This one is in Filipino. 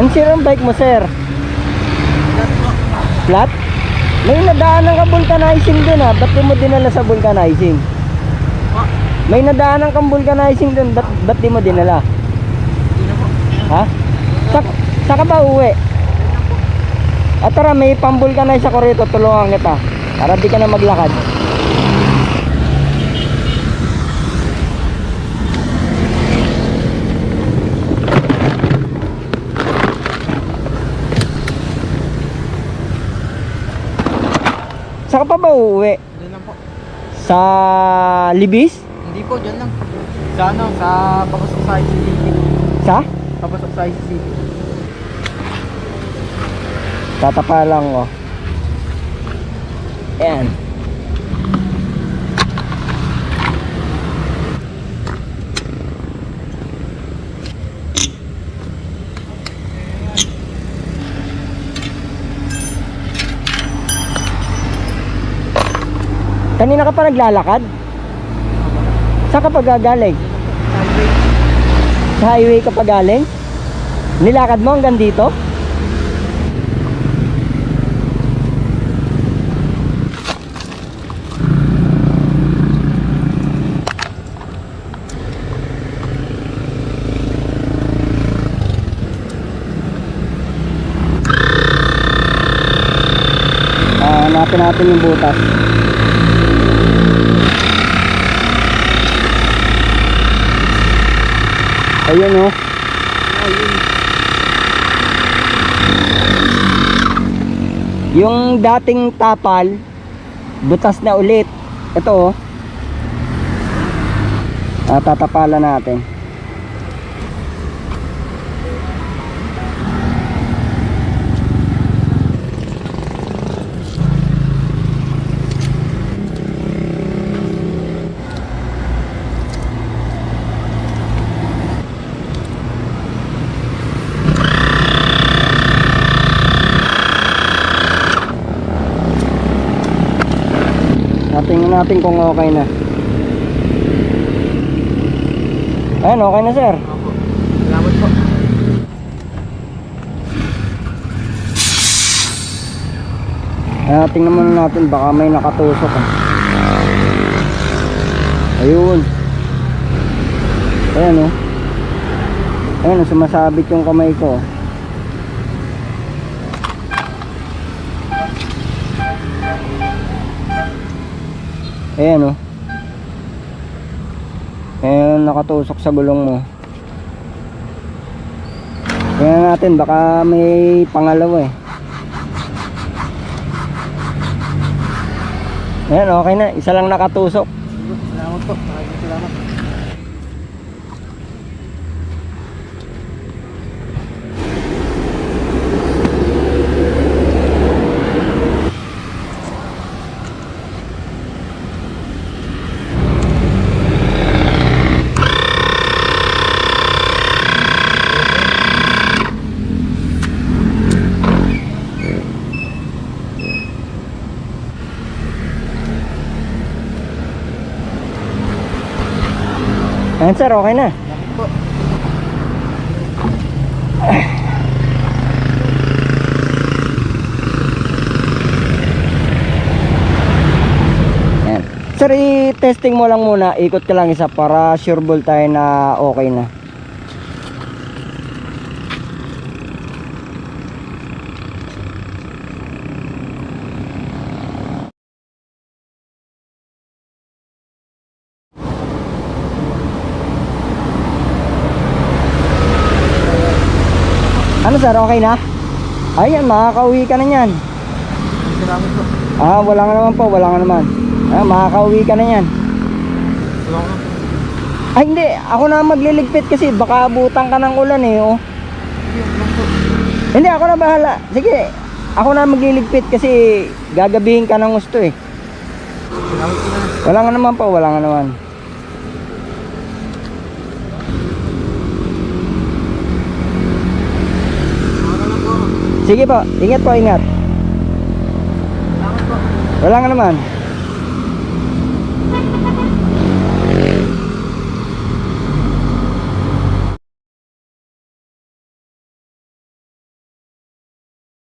Ang sirang bike mo, sir? Flat? May nadaanan ka vulcanizing dun ah. Ba't mo dinala sa vulcanizing? May nadaanan kang vulcanizing dun. Ba't, ba't di mo dinala? Ha? Sa, saka ba uwi? At tara, may pambulkanize ako rito. Tulungan kita. Para di ka na maglakad. Saka pa ba uuwi? Diyan lang po. Sa Libis? Hindi po, dyan lang. Sa ano, sa papasok sa ICCT. Sa? Papasok sa ICCT. Tatapa lang ko. Ayan. Kanina ka pa naglalakad? Saan ka pa. Sa highway ka pa galing? Nilakad mo hanggang dito? Ah, hanapin natin yung butas. Ayun oh. Ayun. Yung dating tapal, butas na ulit. Ito oh. Ah, tatapalan natin. Natingnan natin kung okay na. Ayan, okay na sir. Opo. Salamat po. Ah, tingnan muna natin baka may nakatusok. ah. Ayun. Ayan oh. Ayan, sumasabit yung kamay ko. Ayan oh. Ayan, nakatusok sa gulong mo. Tingnan natin, baka may pangalawa eh. Ayan, okay na. Isa lang nakatusok. Salamat po. Maraming salamat. Ayan sir, okay na. Ayan. Sir, i-testing mo lang muna. Ikot ka lang isa para sure ball tayo na okay na. Ano sir, okay na? Ayan, makakauwi ka na yan. Salamat po. Ah, wala nga naman po, wala nga naman. Ah, makakauwi ka na yan. Salamat po. Ay hindi, ako na magliligpit kasi baka abutan ka ng ulan eh. Oh. Hindi, ako na bahala. Sige, ako na magliligpit kasi gagabihin ka ng gusto eh. Wala nga naman po, wala nga naman. Salamat lang po. Sige po, ingat po, ingat. Wala nga naman.